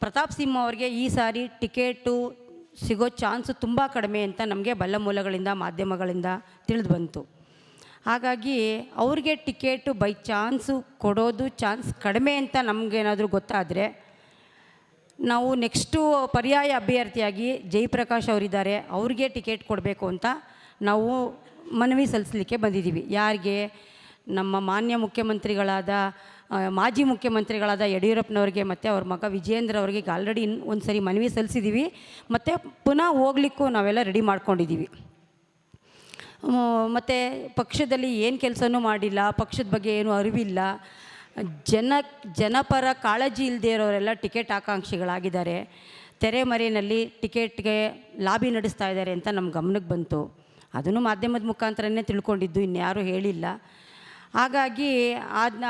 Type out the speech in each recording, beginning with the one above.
ಪ್ರತಾಪ್ ಸಿಂಹ ಅವರಿಗೆ ಈ ಸಾರಿ ಟಿಕೆಟು ಸಿಗೋ ಚಾನ್ಸು ತುಂಬ ಕಡಿಮೆ ಅಂತ ನಮಗೆ ಬಲ್ಲ ಮೂಲಗಳಿಂದ ಮಾಧ್ಯಮಗಳಿಂದ ತಿಳಿದು ಬಂತು. ಹಾಗಾಗಿ ಅವ್ರಿಗೆ ಟಿಕೆಟು ಬೈ ಚಾನ್ಸು ಕೊಡೋದು ಚಾನ್ಸ್ ಕಡಿಮೆ ಅಂತ ನಮಗೇನಾದರೂ ಗೊತ್ತಾದರೆ, ನಾವು ನೆಕ್ಸ್ಟು ಪರ್ಯಾಯ ಅಭ್ಯರ್ಥಿಯಾಗಿ ಜಯಪ್ರಕಾಶ್ ಅವರಿದ್ದಾರೆ, ಅವ್ರಿಗೆ ಟಿಕೆಟ್ ಕೊಡಬೇಕು ಅಂತ ನಾವು ಮನವಿ ಸಲ್ಲಿಸಲಿಕ್ಕೆ ಬಂದಿದ್ದೀವಿ. ಯಾರಿಗೆ? ನಮ್ಮ ಮಾನ್ಯ ಮುಖ್ಯಮಂತ್ರಿಗಳಾದ ಮಾಜಿ ಮುಖ್ಯಮಂತ್ರಿಗಳಾದ ಯಡಿಯೂರಪ್ಪನವ್ರಿಗೆ ಮತ್ತು ಅವ್ರ ಮಗ ವಿಜಯೇಂದ್ರ ಅವ್ರಿಗೆ ಆಲ್ರೆಡಿ ಇನ್ ಒಂದು ಸರಿ ಮನವಿ ಸಲ್ಲಿಸಿದ್ದೀವಿ ಮತ್ತು ಪುನಃ ಹೋಗ್ಲಿಕ್ಕೂ ನಾವೆಲ್ಲ ರೆಡಿ ಮಾಡ್ಕೊಂಡಿದ್ದೀವಿ ಮತ್ತು ಪಕ್ಷದಲ್ಲಿ ಏನು ಕೆಲಸನೂ ಮಾಡಿಲ್ಲ, ಪಕ್ಷದ ಬಗ್ಗೆ ಏನು ಅರಿವಿಲ್ಲ. ಜನ, ಜನಪರ ಕಾಳಜಿ ಇಲ್ಲದೆ ಇರೋರೆಲ್ಲ ಟಿಕೆಟ್ ಆಕಾಂಕ್ಷಿಗಳಾಗಿದ್ದಾರೆ. ತೆರೆಮರೆಯಲ್ಲಿ ಟಿಕೆಟ್ಗೆ ಲಾಬಿ ನಡೆಸ್ತಾ ಇದ್ದಾರೆ ಅಂತ ನಮ್ಮ ಗಮನಕ್ಕೆ ಬಂತು. ಅದನ್ನು ಮಾಧ್ಯಮದ ಮುಖಾಂತರನೇ ತಿಳ್ಕೊಂಡಿದ್ದು, ಇನ್ಯಾರೂ ಹೇಳಿಲ್ಲ. ಹಾಗಾಗಿ ಅದನ್ನ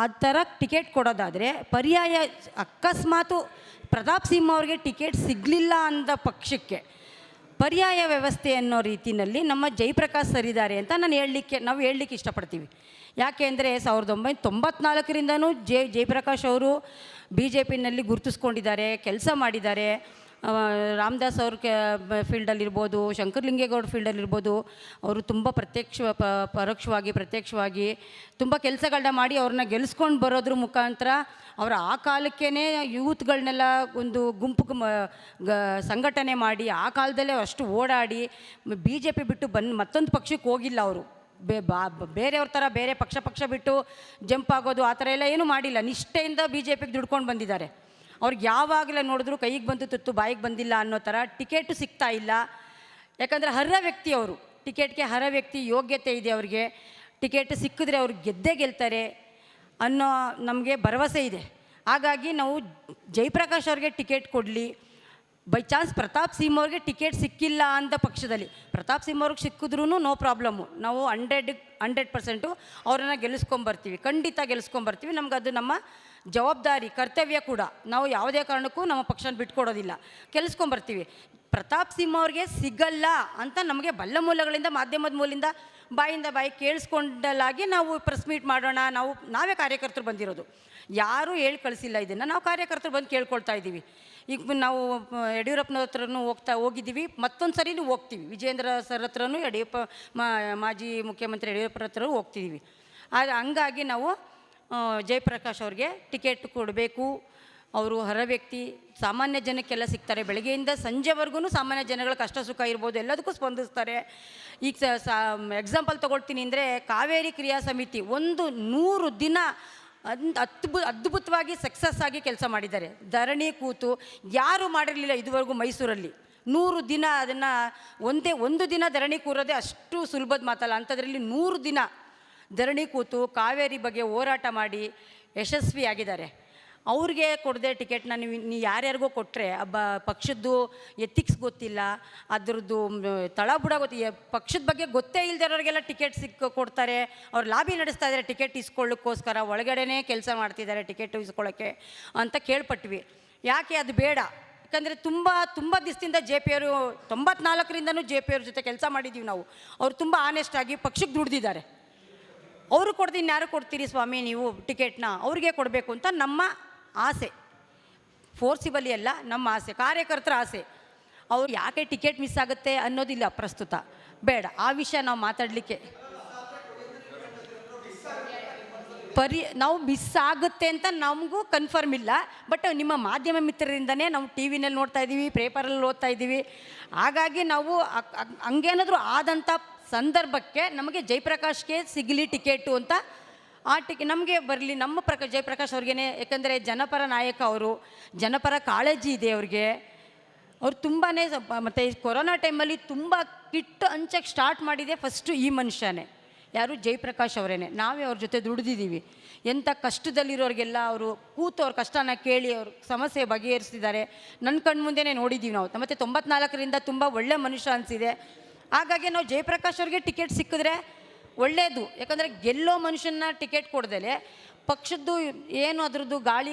ಆ ಥರ ಟಿಕೆಟ್ ಕೊಡೋದಾದರೆ ಪರ್ಯಾಯ ಅಕಸ್ಮಾತು ಪ್ರತಾಪ್ ಸಿಂಹ ಅವ್ರಿಗೆ ಟಿಕೆಟ್ ಸಿಗಲಿಲ್ಲ ಅಂದ ಪಕ್ಷಕ್ಕೆ ಪರ್ಯಾಯ ವ್ಯವಸ್ಥೆ ಅನ್ನೋ ರೀತಿಯಲ್ಲಿ ನಮ್ಮ ಜಯಪ್ರಕಾಶ್ ಸರಿದ್ದಾರೆ ಅಂತ ನಾನು ಹೇಳಲಿಕ್ಕೆ, ನಾವು ಹೇಳಲಿಕ್ಕೆ ಇಷ್ಟಪಡ್ತೀವಿ. ಯಾಕೆ ಅಂದರೆ ಸಾವಿರದ ಒಂಬೈನೂರ ತೊಂಬತ್ನಾಲ್ಕರಿಂದನೂ ಜೆ, ಜಯಪ್ರಕಾಶ್ ಅವರು ಬಿ ಜೆ ಪಿನಲ್ಲಿ ಗುರುತಿಸ್ಕೊಂಡಿದ್ದಾರೆ, ಕೆಲಸ ಮಾಡಿದ್ದಾರೆ. ರಾಮದಾಸ್ ಅವ್ರ ಕೆ ಫೀಲ್ಡಲ್ಲಿರ್ಬೋದು ಶಂಕರಲಿಂಗೇಗೌಡ ಫೀಲ್ಡಲ್ಲಿರ್ಬೋದು ಅವರು ತುಂಬ ಪ್ರತ್ಯಕ್ಷ ಪರೋಕ್ಷವಾಗಿ, ಪ್ರತ್ಯಕ್ಷವಾಗಿ ತುಂಬ ಕೆಲಸಗಳನ್ನ ಮಾಡಿ ಅವ್ರನ್ನ ಗೆಲ್ಲಿಸ್ಕೊಂಡು ಬರೋದ್ರ ಮುಖಾಂತರ ಅವರ ಆ ಕಾಲಕ್ಕೇ ಯೂತ್ಗಳನ್ನೆಲ್ಲ ಒಂದು ಗುಂಪು ಗ, ಸಂಘಟನೆ ಮಾಡಿ ಆ ಕಾಲದಲ್ಲೇ ಅಷ್ಟು ಓಡಾಡಿ ಬಿ ಜೆ ಪಿ ಬಿಟ್ಟು ಬಂದು ಮತ್ತೊಂದು ಪಕ್ಷಕ್ಕೆ ಹೋಗಿಲ್ಲ ಅವರು. ಬೇ, ಬಾ ಬೇರೆಯವ್ರ ಥರ ಬೇರೆ ಪಕ್ಷ ಪಕ್ಷ ಬಿಟ್ಟು ಜಂಪ್ ಆಗೋದು ಆ ಥರ ಎಲ್ಲ ಏನೂ ಮಾಡಿಲ್ಲ. ನಿಷ್ಠೆಯಿಂದ ಬಿ ಜೆ ಪಿಗೆ ದುಡ್ಕೊಂಡು ಬಂದಿದ್ದಾರೆ. ಅವ್ರಿಗೆ ಯಾವಾಗಲೇ ನೋಡಿದ್ರು ಕೈಗೆ ಬಂದು ತುತ್ತು ಬಾಯಿಗೆ ಬಂದಿಲ್ಲ ಅನ್ನೋ ಥರ ಟಿಕೆಟು ಸಿಗ್ತಾ ಇಲ್ಲ. ಯಾಕಂದರೆ ಅರ್ಹ ವ್ಯಕ್ತಿ ಅವರು. ಟಿಕೆಟ್ಗೆ ಹರ ವ್ಯಕ್ತಿ ಯೋಗ್ಯತೆ ಇದೆ ಅವ್ರಿಗೆ. ಟಿಕೆಟ್ ಸಿಕ್ಕಿದ್ರೆ ಅವ್ರು ಗೆದ್ದೇ ಗೆಲ್ತಾರೆ ಅನ್ನೋ ನಮಗೆ ಭರವಸೆ ಇದೆ. ಹಾಗಾಗಿ ನಾವು ಜಯಪ್ರಕಾಶ್ ಅವ್ರಿಗೆ ಟಿಕೆಟ್ ಕೊಡಲಿ. ಬೈ ಚಾನ್ಸ್ ಪ್ರತಾಪ್ ಸಿಂಹ ಅವ್ರಿಗೆ ಟಿಕೆಟ್ ಸಿಕ್ಕಿಲ್ಲ ಅಂತ ಪಕ್ಷದಲ್ಲಿ. ಪ್ರತಾಪ್ ಸಿಂಹ ಅವ್ರಿಗೆ ಸಿಕ್ಕಿದ್ರೂ ನೋ ಪ್ರಾಬ್ಲಮ್ಮು ನಾವು ಹಂಡ್ರೆಡ್ ಹಂಡ್ರೆಡ್ ಪರ್ಸೆಂಟು ಅವ್ರನ್ನ ಗೆಲ್ಲಿಸ್ಕೊಂಬರ್ತೀವಿ ಖಂಡಿತ ಗೆಲ್ಲಿಸ್ಕೊಂಬರ್ತೀವಿ ನಮ್ಗೆ ಅದು ನಮ್ಮ ಜವಾಬ್ದಾರಿ, ಕರ್ತವ್ಯ ಕೂಡ. ನಾವು ಯಾವುದೇ ಕಾರಣಕ್ಕೂ ನಮ್ಮ ಪಕ್ಷನ ಬಿಟ್ಕೊಡೋದಿಲ್ಲ. ಗೆಲ್ಲಿಸ್ಕೊಂಬರ್ತೀವಿ ಪ್ರತಾಪ್ ಸಿಂಹ ಅವ್ರಿಗೆ ಸಿಗಲ್ಲ ಅಂತ ನಮಗೆ ಬಲ್ಲ ಮೂಲಗಳಿಂದ, ಮಾಧ್ಯಮದ ಮೂಲಿಂದ ಬಾಯಿಂದ ಬಾಯಿ ಕೇಳಿಸ್ಕೊಂಡಲಾಗಿ ನಾವು ಪ್ರೆಸ್ ಮೀಟ್ ಮಾಡೋಣ, ನಾವು, ನಾವೇ ಕಾರ್ಯಕರ್ತರು ಬಂದಿರೋದು. ಯಾರೂ ಹೇಳಿ ಕಳಿಸಿಲ್ಲ ಇದನ್ನು. ನಾವು ಕಾರ್ಯಕರ್ತರು ಬಂದು ಕೇಳ್ಕೊಳ್ತಾ ಇದ್ದೀವಿ. ಈಗ ನಾವು ಯಡಿಯೂರಪ್ಪನ ಹತ್ರನೂ ಹೋಗ್ತಾ ಹೋಗಿದ್ದೀವಿ. ಮತ್ತೊಂದು ಸರಿನೂ ಹೋಗ್ತೀವಿ. ವಿಜೇಂದ್ರ ಸರ್ ಹತ್ರನೂ, ಯಡಿಯೂರಪ್ಪ ಮಾಜಿ ಮುಖ್ಯಮಂತ್ರಿ ಯಡಿಯೂರಪ್ಪರ ಹತ್ರ ಹೋಗ್ತಿದ್ದೀವಿ. ಆಗ ಹಂಗಾಗಿ ನಾವು ಜಯಪ್ರಕಾಶ್ ಅವ್ರಿಗೆ ಟಿಕೆಟ್ ಕೊಡಬೇಕು. ಅವರು ಹೊರ ವ್ಯಕ್ತಿ. ಸಾಮಾನ್ಯ ಜನಕ್ಕೆಲ್ಲ ಸಿಗ್ತಾರೆ. ಬೆಳಗ್ಗೆಯಿಂದ ಸಂಜೆವರೆಗೂ ಸಾಮಾನ್ಯ ಜನಗಳ ಕಷ್ಟ ಸುಖ ಇರ್ಬೋದು. ಎಲ್ಲದಕ್ಕೂ ಸ್ಪಂದಿಸ್ತಾರೆ. ಈಗ ಸ ಎಕ್ಸಾಂಪಲ್ ತೊಗೊಳ್ತೀನಿ ಅಂದರೆ ಕಾವೇರಿ ಕ್ರಿಯಾ ಸಮಿತಿ ಒಂದು ನೂರು ದಿನ ಅದ್ ಅದ್ಭುತ ಅದ್ಭುತವಾಗಿ ಸಕ್ಸಸ್ ಆಗಿ ಕೆಲಸ ಮಾಡಿದ್ದಾರೆ. ಧರಣಿ ಕೂತು ಯಾರೂ ಮಾಡಿರಲಿಲ್ಲ ಇದುವರೆಗೂ ಮೈಸೂರಲ್ಲಿ. ನೂರು ದಿನ ಅದನ್ನು ಒಂದೇ, ಒಂದು ದಿನ ಧರಣಿ ಕೂರೋದೇ ಅಷ್ಟು ಸುಲಭದ ಮಾತಲ್ಲ. ಅಂಥದ್ರಲ್ಲಿ ನೂರು ದಿನ ಧರಣಿ ಕೂತು ಕಾವೇರಿ ಬಗ್ಗೆ ಹೋರಾಟ ಮಾಡಿ ಯಶಸ್ವಿಯಾಗಿದ್ದಾರೆ. ಅವ್ರಿಗೆ ಕೊಡದೆ ಟಿಕೆಟ್ನ ನೀವು ನೀವು ಯಾರ್ಯಾರಿಗೋ ಕೊಟ್ಟರೆ ಅಬ್ಬ ಪಕ್ಷದ್ದು ಎಥಿಕ್ಸ್ ಗೊತ್ತಿಲ್ಲ, ಅದ್ರದ್ದು ತಳಬುಡ ಗೊತ್ತಿ ಪಕ್ಷದ ಬಗ್ಗೆ ಗೊತ್ತೇ ಇಲ್ದಿರೋರಿಗೆಲ್ಲ ಟಿಕೆಟ್ ಸಿಕ್ಕ ಕೊಡ್ತಾರೆ, ಅವ್ರು ಲಾಬಿ ನಡೆಸ್ತಾ ಇದ್ದಾರೆ, ಟಿಕೆಟ್ ಇಸ್ಕೊಳ್ಳೋಕ್ಕೋಸ್ಕರ ಒಳಗಡೆನೇ ಕೆಲಸ ಮಾಡ್ತಿದ್ದಾರೆ ಟಿಕೆಟ್ ಇಸ್ಕೊಳ್ಳೋಕ್ಕೆ ಅಂತ ಕೇಳ್ಪಟ್ವಿ. ಯಾಕೆ ಅದು ಬೇಡ? ಯಾಕಂದರೆ ತುಂಬ ತುಂಬ ದಿವಸದಿಂದ ಜೆ ಪಿ ಅವರು, ತೊಂಬತ್ನಾಲ್ಕರಿಂದನೂ ಜೆ ಪಿ ಅವ್ರ ಜೊತೆ ಕೆಲಸ ಮಾಡಿದ್ದೀವಿ ನಾವು. ಅವ್ರು ತುಂಬ ಆನೆಸ್ಟಾಗಿ ಪಕ್ಷಕ್ಕೆ ದುಡ್ದಿದ್ದಾರೆ. ಅವರು ಕೊಡ್ದು ಇನ್ಯಾರು ಕೊಡ್ತೀರಿ ಸ್ವಾಮಿ, ನೀವು ಟಿಕೆಟ್ನ ಅವ್ರಿಗೆ ಕೊಡಬೇಕು ಅಂತ ನಮ್ಮ ಆಸೆ. ಫೋರ್ಸಿಬಲಿ ಅಲ್ಲ, ನಮ್ಮ ಆಸೆ, ಕಾರ್ಯಕರ್ತರ ಆಸೆ. ಅವ್ರು ಯಾಕೆ ಟಿಕೆಟ್ ಮಿಸ್ ಆಗುತ್ತೆ ಅನ್ನೋದಿಲ್ಲ ಪ್ರಸ್ತುತ. ಬೇಡ, ಆ ವಿಷಯ ನಾವು ಮಾತಾಡಲಿಕ್ಕೆ. ಪರಿ, ನಾವು ಮಿಸ್ ಆಗುತ್ತೆ ಅಂತ ನಮಗೂ ಕನ್ಫರ್ಮ್ ಇಲ್ಲ ಬಟ್ ನಿಮ್ಮ ಮಾಧ್ಯಮ ಮಿತ್ರರಿಂದನೇ ನಾವು ಟಿ ವಿನಲ್ಲಿ ನೋಡ್ತಾ ಇದ್ದೀವಿ ಪೇಪರಲ್ಲಿ ಓದ್ತಾ ಇದ್ದೀವಿ ಹಾಗಾಗಿ ನಾವು ಹಂಗೇನಾದರೂ ಆದಂಥ ಸಂದರ್ಭಕ್ಕೆ ನಮಗೆ ಜಯಪ್ರಕಾಶ್ಗೆ ಸಿಗಲಿ ಟಿಕೆಟು ಅಂತ ಆ ಟಿಕೆ, ನಮಗೆ ಬರಲಿ, ನಮ್ಮ ಪ್ರಕ, ಜಯಪ್ರಕಾಶ್ ಅವ್ರಿಗೇನೆ, ಯಾಕಂದರೆ ಜನಪರ ನಾಯಕ ಅವರು, ಜನಪರ ಕಾಳಜಿ ಇದೆ ಅವ್ರಿಗೆ. ಅವ್ರು ತುಂಬಾ ಮತ್ತು ಕೊರೋನಾ ಟೈಮಲ್ಲಿ ತುಂಬ ಕಿಟ್ಟು ಹಂಚಕ್ಕೆ ಸ್ಟಾರ್ಟ್ ಮಾಡಿದೆ ಫಸ್ಟು ಈ ಮನುಷ್ಯನೇ. ಯಾರು? ಜಯಪ್ರಕಾಶ್ ಅವರೇನೆ. ನಾವೇ ಅವ್ರ ಜೊತೆ ದುಡಿದಿದ್ದೀವಿ. ಎಂಥ ಕಷ್ಟದಲ್ಲಿರೋರಿಗೆಲ್ಲ ಅವರು ಕೂತು ಅವ್ರ ಕಷ್ಟನ ಕೇಳಿ ಅವ್ರ ಸಮಸ್ಯೆ ಬಗೆಹರಿಸ್ತಿದ್ದಾರೆ. ನನ್ನ ಕಣ್ಮುಂದೆ ನೋಡಿದ್ದೀವಿ ನಾವು. ಮತ್ತು ತೊಂಬತ್ನಾಲ್ಕರಿಂದ ತುಂಬ ಒಳ್ಳೆ ಮನುಷ್ಯ ಅನಿಸಿದೆ. ಹಾಗಾಗಿ ನಾವು ಜಯಪ್ರಕಾಶ್ ಅವ್ರಿಗೆ ಟಿಕೆಟ್ ಸಿಕ್ಕಿದ್ರೆ ಒಳ್ಳೆಯದು ಯಾಕಂದರೆ ಗೆಲ್ಲೋ ಮನುಷ್ಯನ ಟಿಕೆಟ್ ಕೊಡ್ದಲೆ ಪಕ್ಷದ್ದು ಏನು ಅದರದ್ದು ಗಾಳಿ